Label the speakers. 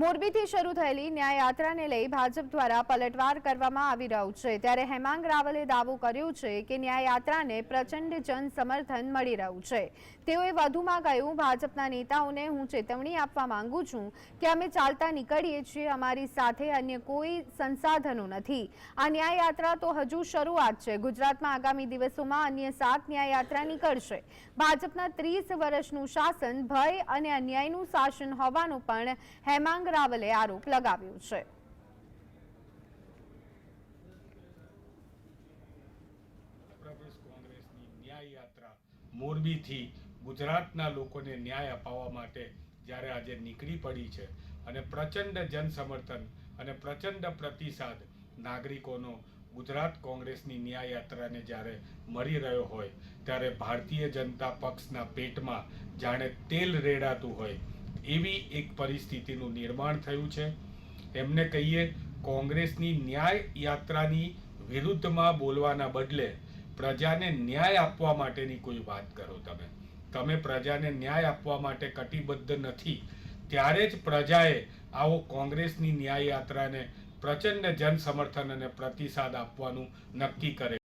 Speaker 1: મોરબીથી શરૂ થયેલી ન્યાય યાત્રાને લઈ ભાજપ દ્વારા પલટવાર કરવામાં આવી રહ્યું છે. ત્યારે હેમાંગ રાવલે દાવો કર્યો છે કે ન્યાય યાત્રાને પ્રચંડ જન સમર્થન મળી રહ્યું છે. તેઓએ વધુમાં કહ્યું, ભાજપના નેતાઓને હું ચેતવણી આપવા માંગુ છું કે અમે ચાલતા નીકળીએ છીએ, અમારી સાથે અન્ય કોઈ સંસાધનો નથી. આ ન્યાયયાત્રા તો હજુ શરૂઆત છે. ગુજરાતમાં આગામી દિવસોમાં અન્ય સાત ન્યાય યાત્રા નીકળશે. ભાજપના ત્રીસ વર્ષનું શાસન ભય અને અન્યાયનું શાસન હોવાનું પણ હેમાંગ રાવલે આરોપ લગાવ્યો છે.
Speaker 2: મોરબીથી ગુજરાતના લોકોને ન્યાય અપાવવા માટે જ્યારે આજે નીકળી પડી છે અને પ્રચંડ જન સમર્થન અને પ્રચંડ પ્રતિસાદ નાગરિકોનો ગુજરાત કોંગ્રેસની ન્યાય જ્યારે મળી રહ્યો હોય ત્યારે ભારતીય જનતા પક્ષના પેટમાં જાણે તેલ રેડાતું હોય એવી એક પરિસ્થિતિનું નિર્માણ થયું છે. એમને કહીએ, કોંગ્રેસની ન્યાય યાત્રાની વિરુદ્ધમાં બોલવાના બદલે પ્રજાને ન્યાય આપવા માટેની કોઈ વાત કરો તમે. તમે પ્રજાને ન્યાય આપવા માટે કટિબદ્ધ નથી. ત્યારે જ પ્રજાએ આવો કોંગ્રેસની ન્યાય યાત્રાને પ્રચંડ જન સમર્થન અને પ્રતિસાદ આપવાનું નક્કી કરે